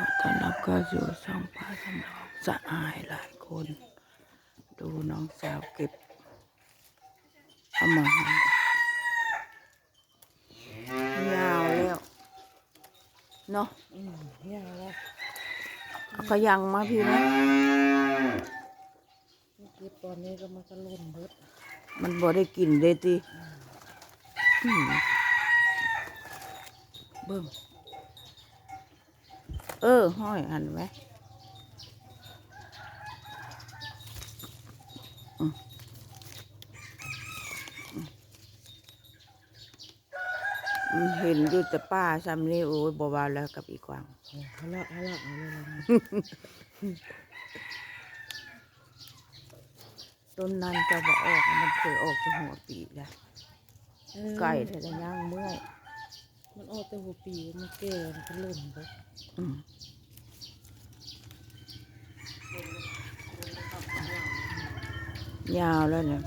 ขอต้อนรับเข้าสู่ช่องป้าสำรองสะอายหลายคน ดูน้องสาวเก็บเอามาให้ยาวแล้ว เนาะอืมยาวแล้วก็ยังมาพี่นะเก็บตอนนี้ก็มันก็ล่นเบิดมันบ่ได้กินเลยติอืมเบิ่ง เออ ห้อยอันไว้อืมอืมเห็นอยู่แต่ป้าซ้ำนี่โอ้ยบ่เบาแล้วกับอีกวางเอาละเอาละเอาละเอาละต้นนั้นจะบ่ออกมันเคยออกจากหัวปีแล้วเออไก่แต่ละย่างเมื่อย มันออกแต่หัวปีมันแก่มันก็ล่นเบิดอืมยาวแล้วเนี่ย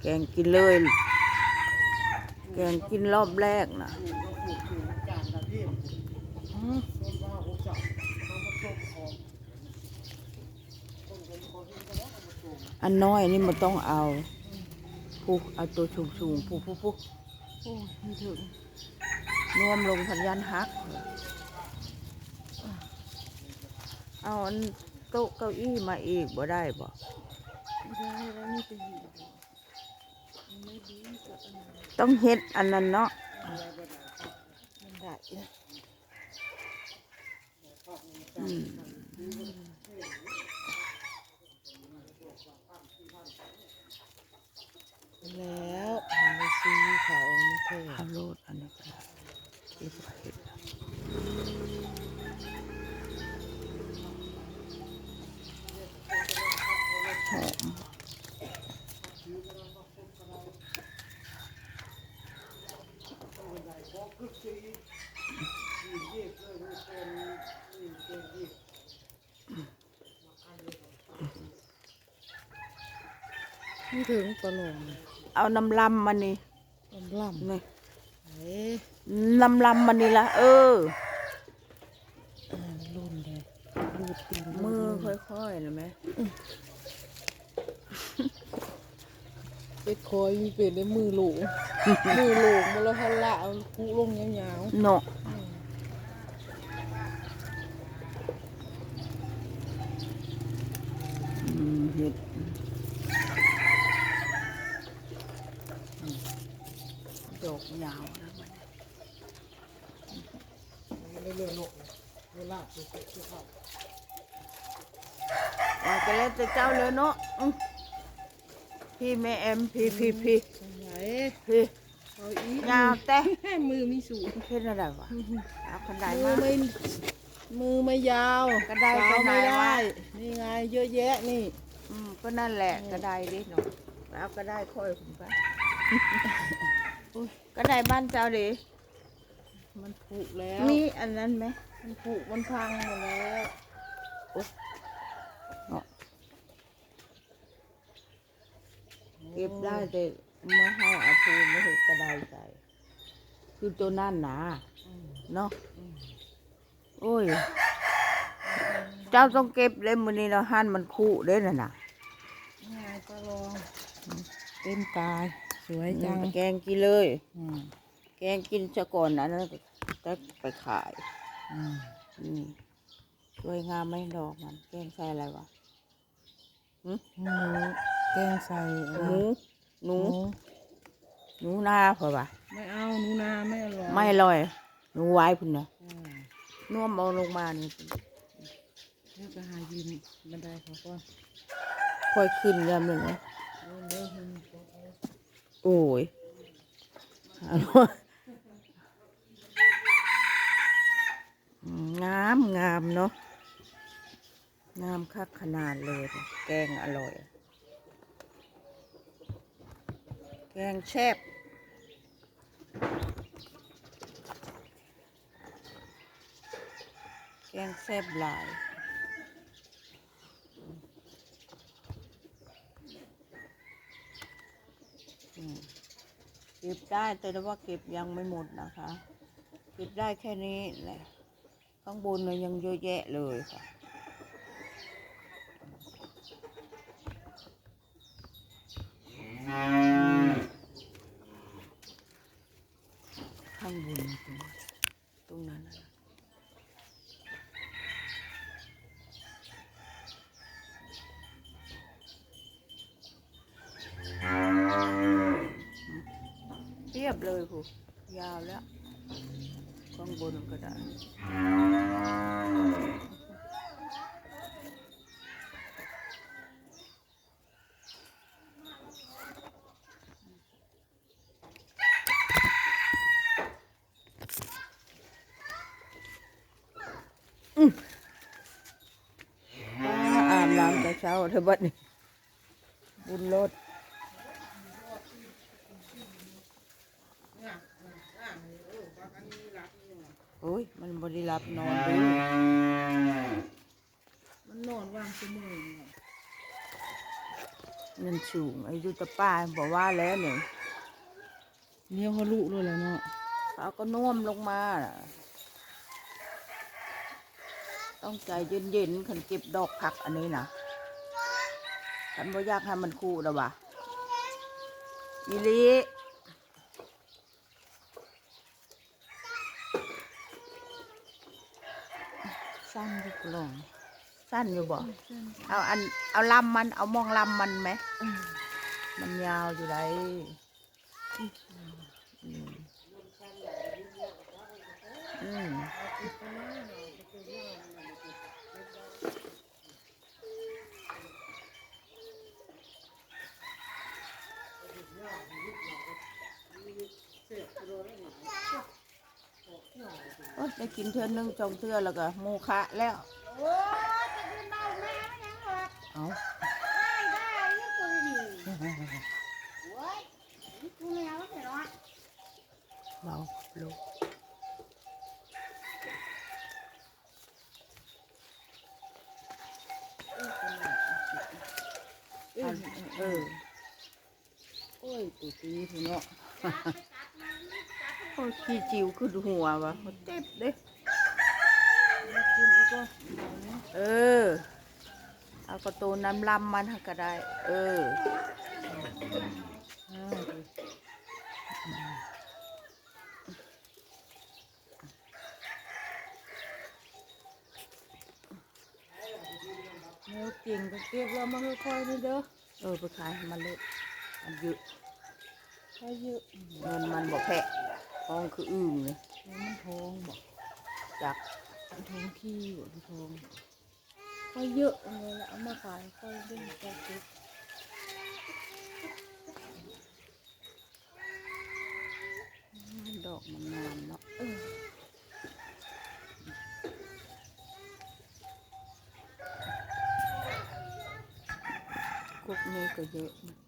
แกงกินเลย แกงกินรอบแรกนะอืมอันน้อยนี่มันต้องเอา ผูกเอาตัวสูงสูงๆผูกผูกผูกโอ้ยไม่ถึงนวมลงพันยันฮัก เอาอันโต๊ะเก้าอี้มาอีกบ่ได้บ่ได้แล้วนี่จะอยู่ไม่ดีกับอันนั้นต้องเฮ็ดอันนั้นเนาะมันได้อืม แล้วมันไปซื้อเขาไม่เคยเอาโลดอันนี้ก็ได้เก็บไว้หอมไม่ถึงปลง เอาน้ำลำมันนี่ลำลำนี่เอ๊ะน้ำลำมันนี่ละเอออ่าล่นเลยลูดตีนมือลูดค่อยๆนะแม่เป็ดคอยมีเป็ดในมือโหลงมือโหลงมาแล้วทันละเอาคุลงยาวเนาะๆอืมอืมเห็ด ดอกยาวนะมันมันไม่เลือดโลกเลยเวลาเป็ดเป็ดเป็ดเข้าเอาไปแล้วแต่เจ้าเลยเนาะอื้อพี่แม่แอมพี่พี่พี่ใช่ไหมพี่เอาอีกยาวแต่มือมีสูงเห็นอะไรวะเอาคันไดมืมาอไม่มือไม่ยาวกระไดสาวไม่กระไดได้วะนี่ไงเยอะแยะนี่ อืมก็นั่นแหละกระไดดิเนาะเอากระไดค่อยผมไป กระไดบ้านเจ้าดิมันผุแล้วมีอันนั้นไหมมันผุมันพังหมดแล้วเก็บได้แต่ไม่ให้อาภูไม่ให้กระไดใส่คือตัวนั่นหนาอืมเนาะอืมโอ้ย เจ้าต้องเก็บเลยมือนี้เราหั่นมันคู่เด้น่ะนะง่ายก็ลองเต็มกาย สวยจังแกงกินเลย อืมแกงกินซะก่อนนะแล้วก็ไปขายอืมนี่สวยงามไหมดอกมัน แกงใส่อะไรวะหมูแกงใส่หอะไรนูหนูหนูนาเปล่าวะไม่เอาหนูนาไม่อร่อยไม่อร่อยหนูไว้พุ่นนะอืมน่วมเอาลงมานี่แล้วก็หายืนบันไดเขาก็ค่อยขึ้นยามหนึ่งนะเริ่มเริ่มเริ่มโอ้ยอันว่าอืมงามงามเนาะงามคักขนาดเลย แกงอร่อย แกงแซ่บแกงแซ่บหลาย อืมเก็บได้แต่ว่าเก็บยังไม่หมดนะคะ เก็บได้แค่นี้แหละข้างบนเนี่ยยังเยอะแยะเลยค่ะข้างบนตรงตรงนั้นน่ะ เรียบเลยผู้ยาวแล้วข้างบนก็ได้อาบน้ำแต่เช้าเธอบัดนี่บุญรถ โอ้ย มันบริรับนอนดูมันนอนว่างชั่วโมงเนี่ยมันสูงอายุตะป้าบอกว่าแล้วเนี่ยเนี่ยเขาลุเลยแหล้วเนาะเขาก็น่วมลงมาน่ะต้องใจเย็นๆขันเก็บดอกผักอันนี้นะฉันบ่อยากให้มันคู่แล้ววะอีหลีสั้นดีก ลองสั้นอยู่บ่เอาอันเอาลำมันเอามองลำมันไหมมันยาวอยู่ไรอืมอืมโอ๊ย ได้กินเทือนหนึงจองเทือแล้วก็โมคะแล้วโอ้ยจะกินได้แม่ไม่ยังหรอกเอาได้ได้นี่กูนี่โอ้ยนี่กูแมวไม่ใช่หรอกเบาลูกเอ้ยเออโอ้ยตัวตีพี่เนาะ โอ้ยขี้จิ๋วขึ้นหัววะเจ็บเด้มากินอีกก็เออ เอากระตูนน้ำลำมันให้ก็ได้ เอออ้าวดูแมวเก่งก็เก็บแล้วมาค่อยๆนี่เด้อ เออไปขายให้มันเลยมันเยอะใช้เยอะเงินมันบอกแพะ ทองคืออึ่งเลยมันทองบอกจักมันทองขี้บอกมันทองก็เยอะเลยและเอามาขายค่อยเล่นก็เก็บดอกมันงามเนาะเออกุ๊กนี่ก็เยอะนะ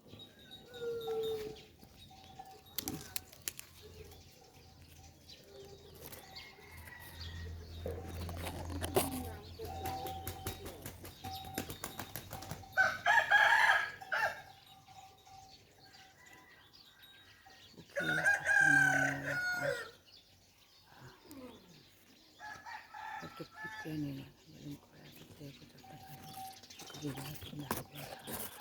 happen.